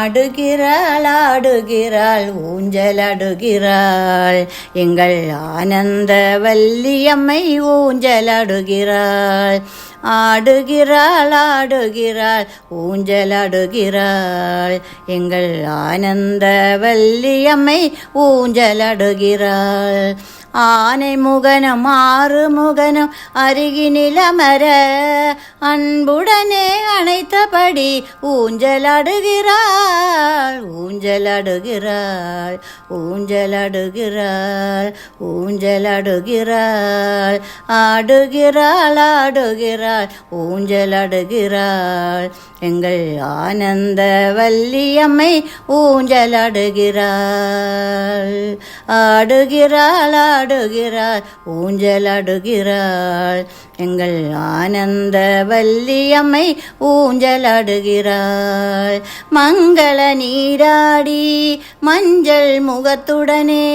ஆடுகிறாள் ஆடுகிறாள் ஊஞ்சல் அடுகிறாள் எங்கள் ஆனந்த வல்லியம்மை ஊஞ்சல் அடுகிறாள் ஆடுகிறாள் ஆடுகிறாள் ஊஞ்சல் அடுகிறாள் எங்கள் ஆனந்த வல்லியம்மை ஊஞ்சல் அடுகிறாள் ஆனை முகனும் ஆறு முகனும் அருகினிலமர அன்புடனே அணைத்தபடி ஊஞ்சலாடுகிறாள் ஊஞ்சலாடுகிறாள் ஊஞ்சலாடுகிறாள் ஊஞ்சலாடுகிறாள். ஆடுகிறாள் ஆடுகிறாள் ஊஞ்சலாடுகிறாள். எங்கள் ஆனந்த வல்லியம்மை ஊஞ்சலாடுகிறாள். ஆடுகிறாள் ஆடுகிறாள் ஊஞ்சலாடுகிறாள். எங்கள் ஆனந்த வல்லியம்மை ஊஞ்சலாடுகிறாள். மங்கள நீரா பாடி மஞ்சள் முகத்துடனே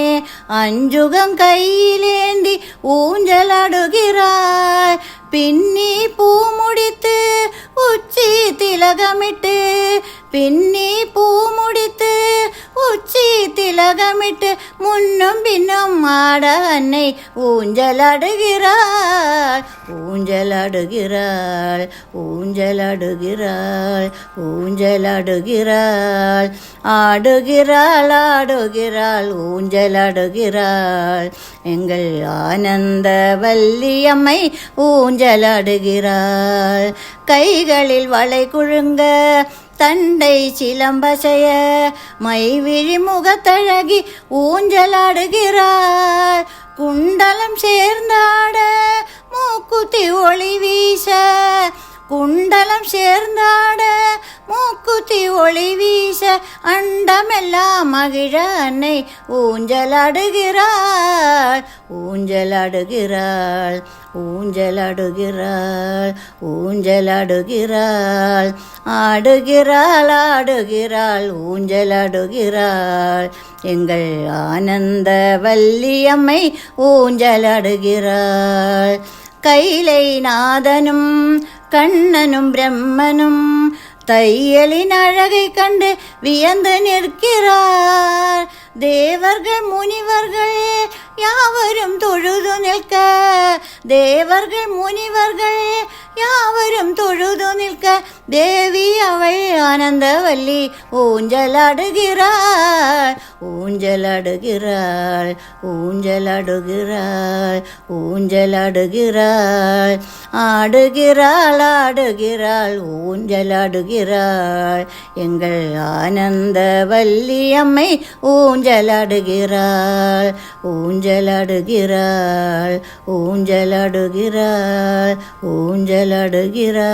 அஞ்சுகம் கையிலேந்தி ஊஞ்சலாடுகிறாள் பின்னி பூ முடித்து உச்சி திலகமிட்டு பின்னி பூ முடித்து உச்சி திலகமிட்டு முன்னும் பின்னும் ஆட அன்னை ஊஞ்சலாடுகிறாள் ஊஞ்சலாடுகிறாள் ஊஞ்சலாடுகிறாள் ஊஞ்சலாடுகிறாள் ஆடுகிறாள். ஆடுகிறாள். ஊஞ்சலாடுகிறாள் எங்கள் ஆனந்த வல்லியம்மை ஊஞ்சலாடுகிறாள் கைகளில் வளை குழுங்க தண்டை சிலம்பசைய மைவிழி முகத்தழகி ஊஞ்சலாடுகிறார். குண்டலம் சேர்ந்தாட மூக்குத்தி ஒளி வீச. குண்டலம் சேர்ந்தாட மூக்குத்தி ஒளி வீச. அண்டமெல்லாம் மகிழ அன்னை ஊஞ்சலாடுகிறாள். ஊஞ்சலாடுகிறாள். ஊஞ்சலாடுகிறாள் ஊஞ்சலாடுகிறாள். ஆடுகிறாள் ஆடுகிறாள் ஊஞ்சலாடுகிறாள். எங்கள் ஆனந்த வல்லியம்மை ஊஞ்சலாடுகிறாள். கைலை நாதனும் கண்ணனும் பிரம்மனும் தையலின் அழகை கண்டு வியந்து நிற்கிறார். தேவர்கள் முனிவர்கள் யாவரும் தொழுது நிற்க தேவர்கள் முனிவர்கள் யாவரும் தொழுது நிற்க தேவி அவள் ஆனந்தவல்லி ஊஞ்சலாடுகிறாள் ஊஞ்சலாடுகிறாள் ஊஞ்சலாடுகிறாள் ஊஞ்சலாடுகிறாள். ஆடுகிறாள் ஆடுகிறாள் ஊஞ்சலாடுகிறாள். எங்கள் ஆனந்த வல்லியம்மை ஊஞ்சலாடுகிறாள் ஊஞ்சலாடுகிறாள் ஊஞ்சலாடுகிறாள். ஊஞ்சலாடுகிறாள்